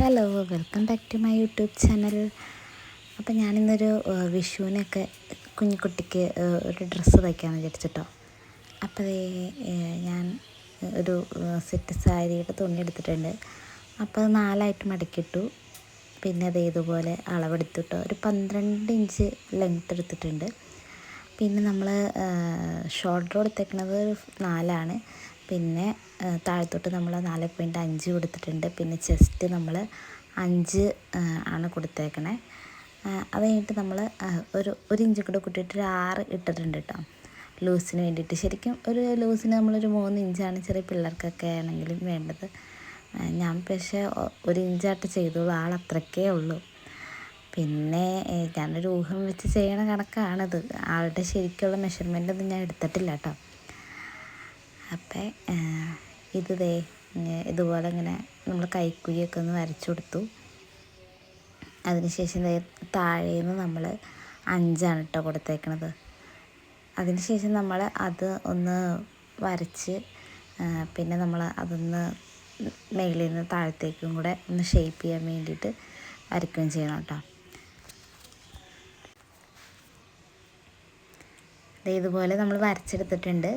Hello welcome back to my YouTube channel. അപ്പോൾ ഞാനിന്നൊരു വിഷുവിനൊക്കെ കുഞ്ഞിക്കുട്ടിക്ക് ഒരു ഡ്രസ്സ് തയ്ക്കാമെന്ന് വിചാരിച്ചിട്ടോ. അപ്പോൾ ഞാൻ ഒരു സെറ്റ് സാരിയുടെ തുണി എടുത്തിട്ടുണ്ട്. അപ്പോൾ അത് നാലായിട്ട് മടക്കിയിട്ടു. പിന്നെ അത് ഇതുപോലെ അളവെടുത്തിട്ടോ. ഒരു പന്ത്രണ്ട് ഇഞ്ച് ലെങ്ത് എടുത്തിട്ടുണ്ട്. പിന്നെ നമ്മൾ ഷോൾഡർ എടുത്തേക്കുന്നത് നാലാണ്. പിന്നെ താഴത്തോട്ട് നമ്മൾ നാല് പോയിന്റ് അഞ്ച് കൊടുത്തിട്ടുണ്ട്. പിന്നെ ചെസ്റ്റ് നമ്മൾ അഞ്ച് ആണ് കൊടുത്തേക്കണേ. അത് കഴിഞ്ഞിട്ട് നമ്മൾ ഒരു ഒരു ഇഞ്ച് കൂടെ കൂട്ടിയിട്ട് ഒരു ആറ് ഇട്ടിട്ടുണ്ട് കേട്ടോ ലൂസിന് വേണ്ടിയിട്ട്. ശരിക്കും ഒരു ലൂസിന് നമ്മളൊരു മൂന്ന് ഇഞ്ചാണ് ചെറിയ പിള്ളേർക്കൊക്കെ ആണെങ്കിലും വേണ്ടത്. ഞാൻ പക്ഷേ ഒരു ഇഞ്ചായിട്ട് ചെയ്തോളൂ. ആൾ അത്രയ്ക്കേ ഉള്ളൂ. പിന്നെ ഞാനൊരു ഊഹം വെച്ച് ചെയ്യണ കണക്കാണത്. ആളുടെ ശരിക്കുള്ള മെഷർമെന്റ് ഒന്നും ഞാൻ എടുത്തിട്ടില്ല കേട്ടോ അപ്പം ഇത് ദേ ഇതുപോലെ ഇങ്ങനെ നമ്മൾ കൈക്കുഴിയൊക്കെ ഒന്ന് വരച്ചു കൊടുത്തു. അതിനുശേഷം താഴേന്ന് നമ്മൾ അഞ്ചാണ് കേട്ടോ കൊടുത്തേക്കണത്. അതിനുശേഷം നമ്മൾ അത് ഒന്ന് വരച്ച് പിന്നെ നമ്മൾ അതൊന്ന് മേളിൽ നിന്ന് താഴത്തേക്കും കൂടെ ഒന്ന് ഷേപ്പ് ചെയ്യാൻ വേണ്ടിയിട്ട് വരയ്ക്കുകയും ചെയ്യണം കേട്ടോ ഇതുപോലെ നമ്മൾ വരച്ചെടുത്തിട്ടുണ്ട്.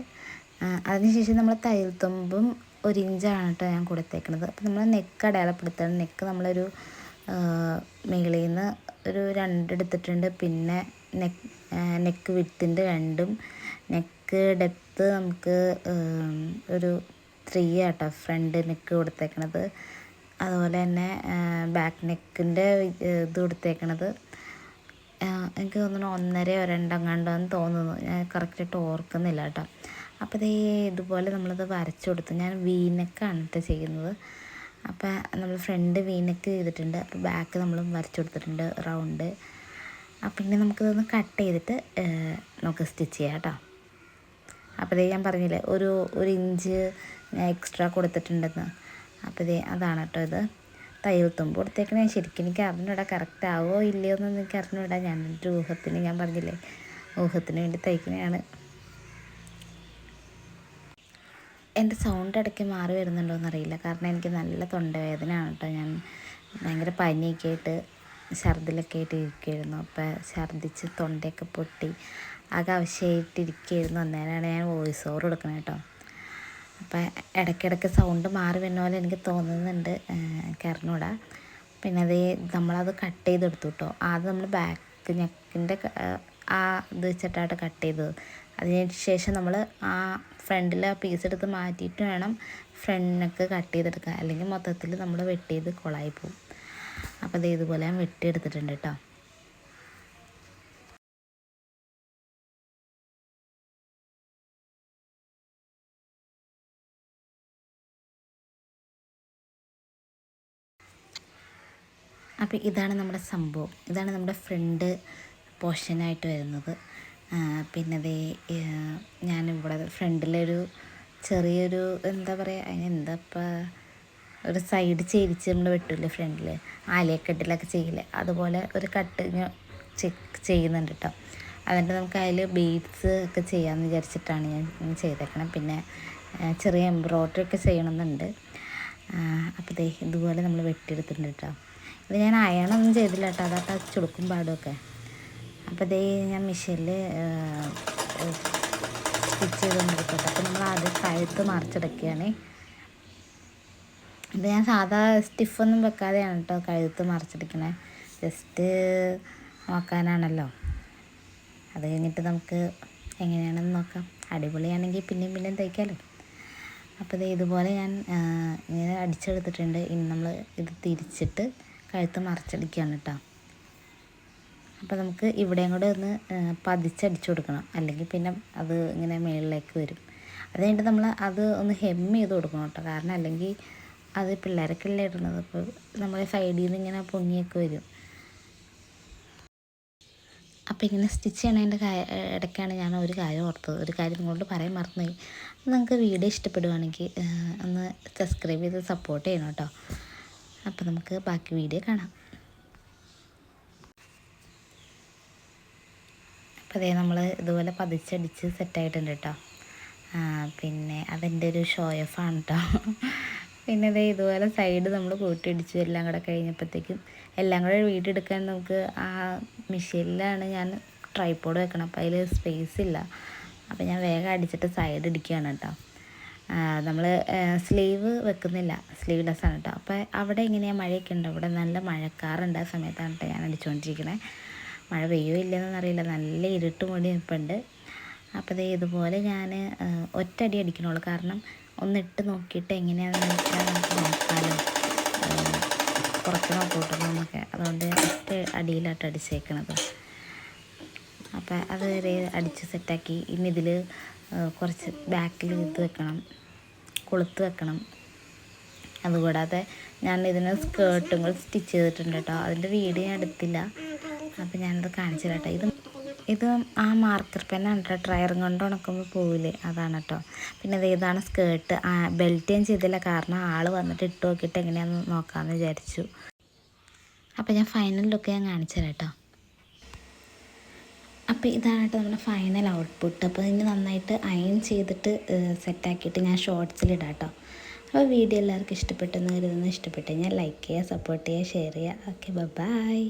അതിനുശേഷം നമ്മൾ തയ്യൽ തുമ്പും ഒരു ഇഞ്ചാണ് കേട്ടോ ഞാൻ കൊടുത്തേക്കണത്. അപ്പോൾ നമ്മൾ നെക്ക് അടയാളപ്പെടുത്തണം. നെക്ക് നമ്മളൊരു മേളിൽ നിന്ന് ഒരു രണ്ട് എടുത്തിട്ടുണ്ട് പിന്നെ നെക്ക് നെക്ക് വിത്തിന്റെ രണ്ടും. നെക്ക് ഡെപ്ത്ത് നമുക്ക് ഒരു ത്രീ ആട്ടോ ഫ്രണ്ട് നെക്ക് കൊടുത്തേക്കണത്. അതുപോലെ തന്നെ ബാക്ക് നെക്കിന്റെ ഇത് കൊടുത്തേക്കണത്. എനിക്ക് തോന്നുന്നു ഒന്നരയോ രണ്ടെങ്ങാണ്ടോന്ന് തോന്നുന്നു. ഞാൻ കറക്റ്റായിട്ട് ഓർക്കുന്നില്ല കേട്ടോ അപ്പോൾ ഇതേ ഇതുപോലെ നമ്മളത് വരച്ചു കൊടുത്തു. ഞാൻ വീനക്കാണ് കേട്ടോ ചെയ്യുന്നത്. അപ്പോൾ നമ്മൾ ഫ്രണ്ട് വീനക്ക് ചെയ്തിട്ടുണ്ട്. അപ്പോൾ ബാക്ക് നമ്മൾ വരച്ചു കൊടുത്തിട്ടുണ്ട്. റൗണ്ട്. അപ്പം ഇനി നമുക്കിതൊന്ന് കട്ട് ചെയ്തിട്ട് നമുക്ക് സ്റ്റിച്ച് ചെയ്യാം കേട്ടോ അപ്പോൾ ഇതേ ഞാൻ പറഞ്ഞില്ലേ ഒരു ഒരു ഇഞ്ച് എക്സ്ട്രാ കൊടുത്തിട്ടുണ്ടെന്ന്. അപ്പോൾ ഇതേ അതാണ് കേട്ടോ ഇത്. തയ്യൽ തുമ്പ് കൊടുത്തേക്കണേ. ശരിക്കും എനിക്ക് അറിഞ്ഞൂടാ കറക്റ്റ് ആവോ ഇല്ലയോ എന്നൊന്നും എനിക്ക് അറിഞ്ഞൂടാ. ഞാൻ ഒരു ഊഹത്തിന് ഞാൻ പറഞ്ഞില്ലേ ഊഹത്തിന് വേണ്ടി തയ്ക്കണതാണ് എന്റെ സൗണ്ട് ഇടയ്ക്ക് മാറി വരുന്നുണ്ടോ എന്നറിയില്ല കാരണം എനിക്ക് നല്ല തൊണ്ടവേദനയാണ് കേട്ടോ. ഞാൻ ഭയങ്കര പനിയൊക്കെ ആയിട്ട് ഛർദിലൊക്കെ ആയിട്ട് ഇരിക്കുകയായിരുന്നു അപ്പോൾ ഛർദിച്ച് തൊണ്ടയൊക്കെ പൊട്ടി ആകെ ആവശ്യമായിട്ട് ഇരിക്കുകയായിരുന്നു അന്നേരമാണ് ഞാൻ വോയിസ് ഓവർ കൊടുക്കുന്നത് കേട്ടോ. അപ്പോൾ ഇടയ്ക്കിടയ്ക്ക് സൗണ്ട് മാറി വരുന്ന പോലെ എനിക്ക് തോന്നുന്നുണ്ട് അറിഞ്ഞൂടാ പിന്നെ അത് നമ്മളത് കട്ട് ചെയ്തെടുത്തു കേട്ടോ. ആദ്യം നമ്മൾ ബാക്ക് നെക്കിന്റെ ആ ഇത് വെച്ചിട്ടാണ് കട്ട് ചെയ്തത്. അതിന് ശേഷം നമ്മൾ ആ ഫ്രണ്ടിൽ ആ പീസ് എടുത്ത് മാറ്റിയിട്ട് വേണം ഫ്രണ്ടിനൊക്കെ കട്ട് ചെയ്തെടുക്കാൻ. അല്ലെങ്കിൽ മൊത്തത്തിൽ നമ്മൾ വെട്ടിയത് കൊളായി പോകും അപ്പോൾ അത് ഇതുപോലെ ഞാൻ വെട്ടിയെടുത്തിട്ടുണ്ട് കേട്ടോ. അപ്പോൾ ഇതാണ് നമ്മുടെ സംഭവം. ഇതാണ് നമ്മുടെ ഫ്രണ്ട് പോർഷനായിട്ട് വരുന്നത്. പിന്നെ ദേ ഞാനിവിടെ ഫ്രണ്ടിലൊരു ചെറിയൊരു എന്താ പറയുക അതിന് എന്താ ഒരു സൈഡ് ചേരിച്ച് നമ്മൾ വെട്ടില്ലേ ഫ്രണ്ടിൽ ആലയക്കെട്ടിലൊക്കെ ചെയ്യില്ലേ അതുപോലെ ഒരു കട്ട് ഞാൻ ചെക്ക് ചെയ്യുന്നുണ്ട് കേട്ടോ അതുകൊണ്ട് നമുക്ക് അതിൽ ബീഡ്സ് ഒക്കെ ചെയ്യാമെന്ന് വിചാരിച്ചിട്ടാണ് ഞാൻ ചെയ്തേക്കണം. പിന്നെ ചെറിയ എംബ്രോയ്ഡറി ഒക്കെ ചെയ്യണമെന്നുണ്ട് അപ്പോൾ ദേ ഇതുപോലെ നമ്മൾ വെട്ടിയെടുത്തിട്ടുണ്ട് കേട്ടോ ഇത് ഞാൻ അയണൊന്നും ചെയ്തില്ല കേട്ടോ അതാ ചുളുക്കും പാടുമൊക്കെ അപ്പോൾ ഇതേ ഞാൻ മെഷീനിൽ സ്റ്റിച്ച് ചെയ്തുകൊണ്ടിരിക്കട്ടെ അപ്പോൾ നമ്മൾ ആദ്യം കഴുത്ത് മറിച്ചെടുക്കുകയാണ്. ഇത് ഞാൻ സാധാ സ്റ്റിഫൊന്നും വെക്കാതെയാണ് കേട്ടോ കഴുത്ത് മറിച്ചെടുക്കണേ. ജസ്റ്റ് നോക്കാനാണല്ലോ. അത് കഴിഞ്ഞിട്ട് നമുക്ക് എങ്ങനെയാണെന്ന് നോക്കാം. അടിപൊളിയാണെങ്കിൽ പിന്നെയും പിന്നെയും തയ്ക്കാമല്ലോ അപ്പോൾ ഇത് ഇതുപോലെ ഞാൻ ഇങ്ങനെ അടിച്ചെടുത്തിട്ടുണ്ട്. ഇനി നമ്മൾ ഇത് തിരിച്ചിട്ട് കഴുത്ത് മറിച്ചടിക്കുകയാണ് കേട്ടോ. അപ്പോൾ നമുക്ക് ഇവിടെയും കൂടെ ഒന്ന് പതിച്ചടിച്ചു കൊടുക്കണം. അല്ലെങ്കിൽ പിന്നെ അത് ഇങ്ങനെ മുകളിലേക്ക് വരും. അത് കഴിഞ്ഞിട്ട് നമ്മൾ അത് ഒന്ന് ഹെം ചെയ്ത് കൊടുക്കണം കേട്ടോ. കാരണം അല്ലെങ്കിൽ അത് പിള്ളേരൊക്കെ അല്ലേ ഇടുന്നത്. അപ്പോൾ നമ്മുടെ സൈഡിൽ നിന്ന് ഇങ്ങനെ പൊങ്ങിയൊക്കെ വരും. അപ്പോൾ ഇങ്ങനെ സ്റ്റിച്ച് ചെയ്യണതിന്റെ ഇടയ്ക്കാണ് ഞാൻ ഒരു കാര്യം ഓർത്തത്. ഒരു കാര്യം നിങ്ങളോട് പറയാൻ മറന്നുപോയി. നിങ്ങൾക്ക് വീഡിയോ ഇഷ്ടപ്പെടുവാണെങ്കിൽ ഒന്ന് സബ്സ്ക്രൈബ് ചെയ്ത് സപ്പോർട്ട് ചെയ്യണം കേട്ടോ. അപ്പോൾ നമുക്ക് ബാക്കി വീഡിയോ കാണാം. അപ്പോൾ അതേ നമ്മൾ ഇതുപോലെ പതിച്ചടിച്ച് സെറ്റായിട്ടുണ്ട് കേട്ടോ പിന്നെ അതെന്റെ ഒരു ഷോ ഓഫ് ആണ് കേട്ടോ പിന്നെ ഇതേ ഇതുപോലെ സൈഡ് നമ്മൾ കൂട്ടിയിടിച്ചു എല്ലാം കൂടെ കഴിഞ്ഞപ്പോഴത്തേക്കും എല്ലാം കൂടെ വീടെടുക്കാൻ നമുക്ക് ആ മെഷീനിലാണ് ഞാൻ ട്രൈപോഡ് വെക്കണം. അപ്പോൾ അതിൽ സ്പേസ് ഇല്ല. അപ്പോൾ ഞാൻ വേഗം അടിച്ചിട്ട് സൈഡ് ഇടിക്കുകയാണ് കേട്ടോ നമ്മൾ സ്ലീവ് വെക്കുന്നില്ല. സ്ലീവ്ലെസ് ആണ് കേട്ടോ അപ്പോൾ അവിടെ എങ്ങനെയാണ് മഴയൊക്കെ ഉണ്ട്? അവിടെ നല്ല മഴക്കാറുണ്ട് ആ സമയത്താണ് കേട്ടോ ഞാൻ അടിച്ചുകൊണ്ടിരിക്കണേ മഴ പെയ്യോ ഇല്ലെന്നറിയില്ല നല്ല ഇരുട്ട് മൂടി നിൽപ്പുണ്ട് അപ്പോൾ ദേ ഇതുപോലെ ഞാൻ ഒറ്റടി അടിക്കണുള്ളൂ. കാരണം ഒന്നിട്ട് നോക്കിയിട്ട് എങ്ങനെയാണെന്ന് വെച്ചാൽ നമുക്ക് നോക്കാമല്ലോ കുറയ്ക്കണോ കൂട്ടണോ എന്നൊക്കെ അതുകൊണ്ട് ഒറ്റ അടിയിലാട്ട് അടിച്ചേക്കണത്. അപ്പോൾ അത് വരെ അടിച്ച് സെറ്റാക്കി. ഇനി ഇതിൽ കുറച്ച് ബാക്കിൽ ഇത് വെക്കണം. കൊളുത്ത് വെക്കണം. അതുകൂടാതെ ഞാൻ ഇതിന് കൂടി സ്റ്റിച്ച് ചെയ്തിട്ടുണ്ട് കേട്ടോ. അതിന്റെ വീഡിയോ ഞാൻ എടുത്തില്ല. അപ്പോൾ ഞാനത് കാണിച്ചു കേട്ടോ ഇത് ഇത് ആ മാർക്കർ പെന്നാണ് കേട്ടോ ട്രയറും കൊണ്ട് ഉണക്കുമ്പോൾ പോവില്ലേ? അതാണ് കേട്ടോ പിന്നെ ഇത് ഇതാണ് സ്കേർട്ട് ബെൽറ്റ് ഞാൻ ചെയ്തില്ല. കാരണം ആൾ വന്നിട്ട് ഇട്ട് നോക്കിയിട്ട് എങ്ങനെയാണെന്ന് നോക്കാമെന്ന് വിചാരിച്ചു. അപ്പോൾ ഞാൻ ഫൈനൽ ലുക്ക് ഞാൻ കാണിച്ചു കേട്ടോ അപ്പോൾ ഇതാണ് കേട്ടോ നമ്മുടെ ഫൈനൽ ഔട്ട്പുട്ട് അപ്പോൾ ഇനി നന്നായിട്ട് അയൺ ചെയ്തിട്ട് സെറ്റാക്കിയിട്ട് ഞാൻ ഷോർട്സിലിടാം കേട്ടോ അപ്പോൾ വീഡിയോ എല്ലാവർക്കും ഇഷ്ടപ്പെട്ടെന്ന് കരുതുന്നു. ഇഷ്ടപ്പെട്ടു കഴിഞ്ഞാൽ ലൈക്ക് ചെയ്യുക സപ്പോർട്ട് ചെയ്യുക ഷെയർ ചെയ്യുക. Okay bye